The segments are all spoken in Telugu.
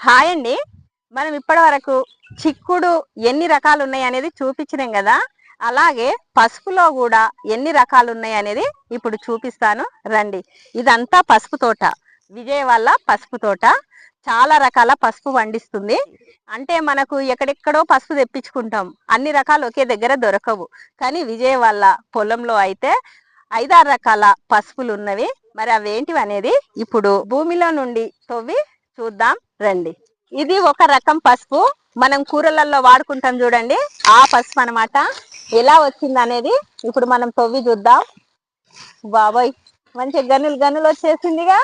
హాయ్ అండి. మనం ఇప్పటి వరకు చిక్కుడు ఎన్ని రకాలు ఉన్నాయి అనేది చూపించినాం కదా. అలాగే పసుపులో కూడా ఎన్ని రకాలు ఉన్నాయి అనేది ఇప్పుడు చూపిస్తాను. రండి. ఇదంతా పసుపు తోట. విజయవాడ పసుపు తోట. చాలా రకాల పసుపు పండిస్తుంది. అంటే మనకు ఎక్కడెక్కడో పసుపు తెప్పించుకుంటాం. అన్ని రకాలు ఒకే దగ్గర దొరకవు. కానీ విజయవాడ పొలంలో అయితే ఐదారు రకాల పసుపులు ఉన్నవి మరి అవేంటివి అనేది ఇప్పుడు భూమిలో నుండి తవ్వి చూద్దాం. రండి. ఇది ఒక రకం పసుపు. మనం కూరలలో వాడుకుంటాం చూడండి. ఆ పసుపు అన్నమాట. ఎలా వచ్చింది అనేది ఇప్పుడు మనం తవ్వి చూద్దాం. బాబోయ్! మంచి గనులు గనులు వచ్చేసిందిగా.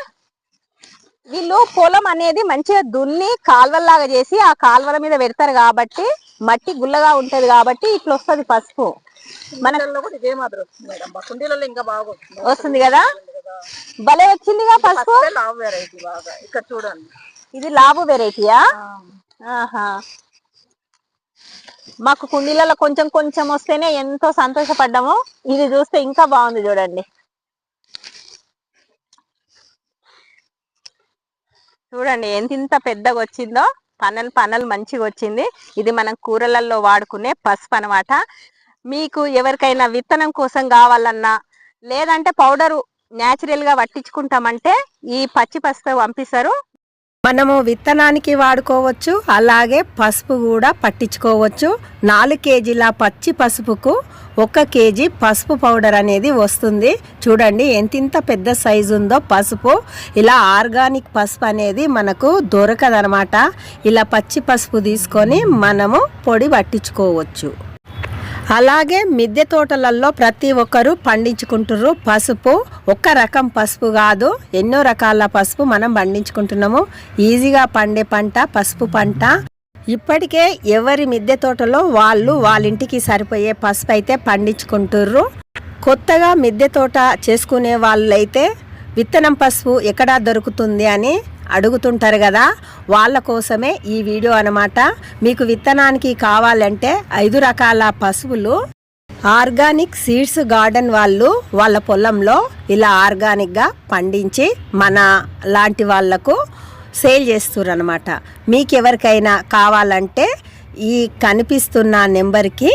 వీళ్ళు పొలం అనేది మంచిగా దున్ని కాల్వల్లాగా చేసి ఆ కాల్వల మీద పెడతారు కాబట్టి మట్టి గుల్లగా ఉంటది కాబట్టి ఇట్లా వస్తది పసుపు. మన కుండీలలో ఇంకా బాగా వస్తుంది. కదా? భలే వచ్చిందిగా పసుపు. ఇక్కడ చూడండి. ఇది లాభు వెరైటీయా? ఆహా. మాకు కుండీలలో కొంచెం కొంచెం వస్తేనే ఎంతో సంతోషపడ్డాము. ఇది చూస్తే ఇంకా బాగుంది చూడండి. చూడండి ఎంత ఇంత పెద్దగా వచ్చిందో. పనలు పనలు మంచిగా వచ్చింది. ఇది మనం కూరలలో వాడుకునే పసుపు అనమాట మీకు ఎవరికైనా విత్తనం కోసం కావాలన్నా లేదంటే పౌడరు న్యాచురల్గా పట్టించుకుంటామంటే ఈ పచ్చి పసుపు పంపిస్తారు. మనము విత్తనానికి వాడుకోవచ్చు అలాగే పసుపు కూడా పట్టించుకోవచ్చు. నాలుగు కేజీల పచ్చి పసుపుకు ఒక కేజీ పసుపు పౌడర్ అనేది వస్తుంది. చూడండి ఎంతింత పెద్ద సైజు ఉందో పసుపు. ఇలా ఆర్గానిక్ పసుపు అనేది మనకు దొరకదనమాట. ఇలా పచ్చి పసుపు తీసుకొని మనము పొడి పట్టించుకోవచ్చు. అలాగే మిద్దె తోటలలో ప్రతి ఒక్కరు పండించుకుంటుర్రు పసుపు. ఒక్క రకం పసుపు కాదు ఎన్నో రకాల పసుపు మనం పండించుకుంటున్నాము. ఈజీగా పండే పంట పసుపు పంట. ఇప్పటికే ఎవరి మిద్దె తోటలో వాళ్ళు వాళ్ళ ఇంటికి సరిపోయే పసుపు అయితే పండించుకుంటుర్రు. కొత్తగా మిద్దె తోట చేసుకునే వాళ్ళైతే విత్తనం పసుపు ఎక్కడ దొరుకుతుంది అని అడుగుతుంటారు కదా వాళ్ళ కోసమే ఈ వీడియో అనమాట మీకు విత్తనానికి కావాలంటే ఐదు రకాల పశువులు ఆర్గానిక్ సీడ్స్ గార్డెన్ వాళ్ళు వాళ్ళ పొలంలో ఇలా ఆర్గానిక్గా పండించి మన లాంటి వాళ్ళకు సేల్ చేస్తున్నారు అనమాట మీకు ఎవరికైనా కావాలంటే ఈ కనిపిస్తున్న నెంబర్కి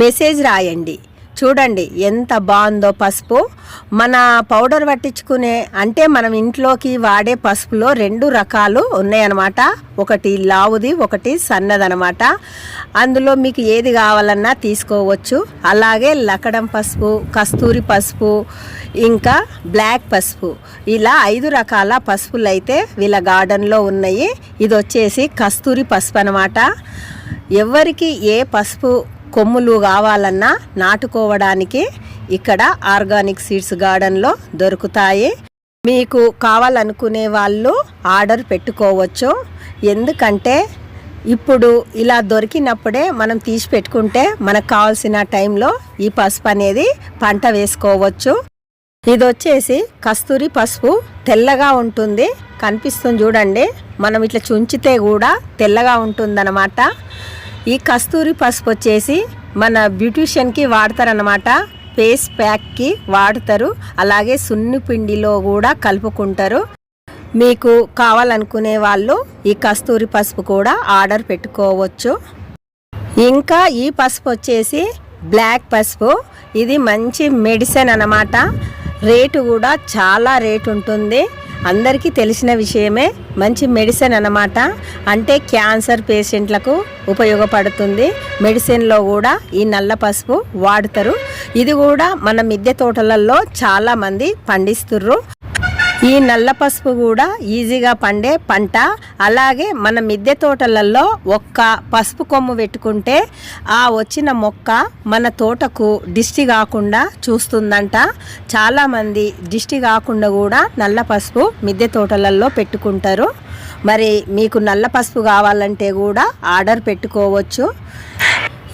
మెసేజ్ రాయండి. చూడండి ఎంత బాగుందో పసుపు. మన పౌడర్ పట్టించుకునే అంటే మనం ఇంట్లోకి వాడే పసుపులో రెండు రకాలు ఉన్నాయన్నమాట. ఒకటి లావుది ఒకటి సన్నదనమాట అందులో మీకు ఏది కావాలన్నా తీసుకోవచ్చు. అలాగే లకడం పసుపు కస్తూరి పసుపు ఇంకా బ్లాక్ పసుపు. ఇలా ఐదు రకాల పసుపులు అయితే వీళ్ళ గార్డెన్లో ఉన్నాయి. ఇది వచ్చేసి కస్తూరి పసుపు అనమాట ఎవరికి ఏ పసుపు కొమ్ములు కావాలన్నా నాటుకోవడానికి ఇక్కడ ఆర్గానిక్ సీడ్స్ గార్డెన్లో దొరుకుతాయి. మీకు కావాలనుకునే వాళ్ళు ఆర్డర్ పెట్టుకోవచ్చు. ఎందుకంటే ఇప్పుడు ఇలా దొరికినప్పుడే మనం తీసి పెట్టుకుంటే మనకు కావాల్సిన టైంలో ఈ పసుపు అనేది పంట వేసుకోవచ్చు. ఇది వచ్చేసి కస్తూరి పసుపు తెల్లగా ఉంటుంది. కనిపిస్తుంది చూడండి. మనం ఇట్లా చుంచితే కూడా తెల్లగా ఉంటుందన్నమాట. ఈ కస్తూరి పసుపు వచ్చేసి మన బ్యూటిషియన్కి వాడతారనమాట ఫేస్ ప్యాక్కి వాడతారు. అలాగే సున్ని పిండిలో కూడా కలుపుకుంటారు. మీకు కావాలనుకునే వాళ్ళు ఈ కస్తూరి పసుపు కూడా ఆర్డర్ పెట్టుకోవచ్చు. ఇంకా ఈ పసుపు వచ్చేసి బ్లాక్ పసుపు. ఇది మంచి మెడిసిన్ అన్నమాట. రేటు కూడా చాలా రేటు ఉంటుంది. అందరికీ తెలిసిన విషయమే మంచి మెడిసిన్ అన్నమాట. అంటే క్యాన్సర్ పేషెంట్లకు ఉపయోగపడుతుంది. మెడిసిన్లో కూడా ఈ నల్ల పసుపు వాడుతారు. ఇది కూడా మన మిద్దె తోటలలో చాలామంది పండిస్తుర్రు. ఈ నల్ల పసుపు కూడా ఈజీగా పండే పంట. అలాగే మన మిద్దె తోటలలో ఒక్క పసుపు కొమ్ము పెట్టుకుంటే ఆ వచ్చిన మొక్క మన తోటకు దిష్టి కాకుండా చూస్తుందంట. చాలామంది దిష్టి కాకుండా కూడా నల్ల పసుపు మిద్దె తోటలలో పెట్టుకుంటారు. మరి మీకు నల్ల పసుపు కావాలంటే కూడా ఆర్డర్ పెట్టుకోవచ్చు.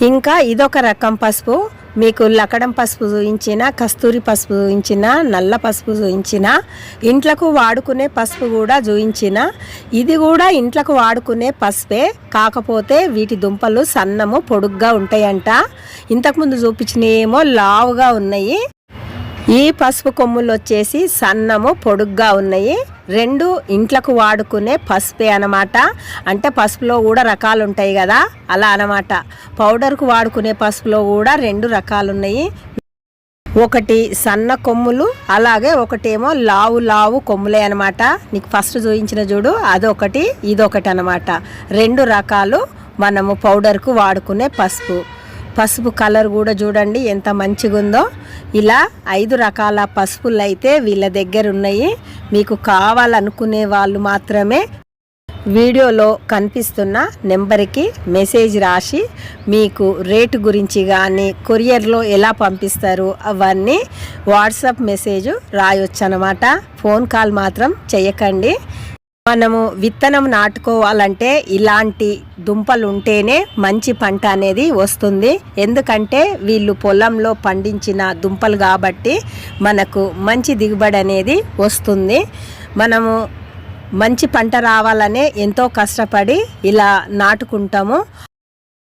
ఇంకా ఇదొక రకం పసుపు. మీకు లకడం పసుపు చూయించిన కస్తూరి పసుపు చూయించిన నల్ల పసుపు చూయించిన ఇంట్లకు వాడుకునే పసుపు కూడా చూయించిన ఇది కూడా ఇంట్లకు వాడుకునే పసుపే కాకపోతే వీటి దుంపలు సన్నము పొడుగ్గా ఉంటాయంట. ఇంతకుముందు చూపించినేమో లావుగా ఉన్నాయి. ఈ పసుపు కొమ్ములు వచ్చేసి సన్నము పొడుగ్గా ఉన్నాయి. రెండు ఇంట్లకు వాడుకునే పసుపే అనమాట అంటే పసుపులో కూడా రకాలు ఉంటాయి కదా అలా అనమాట పౌడర్కు వాడుకునే పసుపులో కూడా రెండు రకాలు ఉన్నాయి ఒకటి సన్న కొమ్ములు అలాగే ఒకటేమో లావు లావు కొమ్ములే అనమాట నీకు ఫస్ట్ చూపించిన చూడు అదొకటి ఇదొకటి అనమాట రెండు రకాలు మనము పౌడర్కు వాడుకునే పసుపు. పసుపు కలర్ కూడా చూడండి ఎంత మంచిగా ఉందో ఇలా ఐదు రకాల పసుపులు అయితే వీళ్ళ దగ్గర ఉన్నాయి. మీకు కావాలనుకునే వాళ్ళు మాత్రమే వీడియోలో కనిపిస్తున్న నెంబర్కి మెసేజ్ రాసి మీకు రేటు గురించి కానీ కొరియర్లో ఎలా పంపిస్తారు అవన్నీ వాట్సాప్ మెసేజ్ రాయొచ్చు అనమాట ఫోన్ కాల్ మాత్రం చేయకండి. మనము విత్తనం నాటుకోవాలంటే ఇలాంటి దుంపలు ఉంటేనే మంచి పంట అనేది వస్తుంది. ఎందుకంటే వీళ్ళు పొలంలో పండించిన దుంపలు కాబట్టి మనకు మంచి దిగుబడి అనేది వస్తుంది. మనము మంచి పంట రావాలనే ఎంతో కష్టపడి ఇలా నాటుకుంటాము.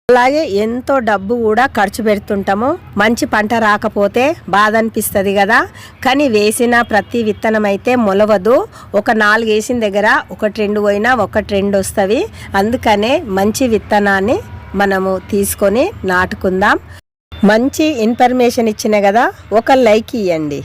అలాగే ఎంతో డబ్బు కూడా ఖర్చు పెడుతుంటాము. మంచి పంట రాకపోతే బాధ అనిపిస్తుంది కదా. కానీ వేసిన ప్రతి విత్తనం అయితే మొలవదు. ఒక నాలుగు వేసిన దగ్గర ఒకటి రెండు పోయినా ఒకటి రెండు వస్తుంది అందుకనే మంచి విత్తనాన్ని మనము తీసుకొని నాటుకుందాం. మంచి ఇన్ఫర్మేషన్ ఇచ్చిన కదా ఒక లైక్ ఇవ్వండి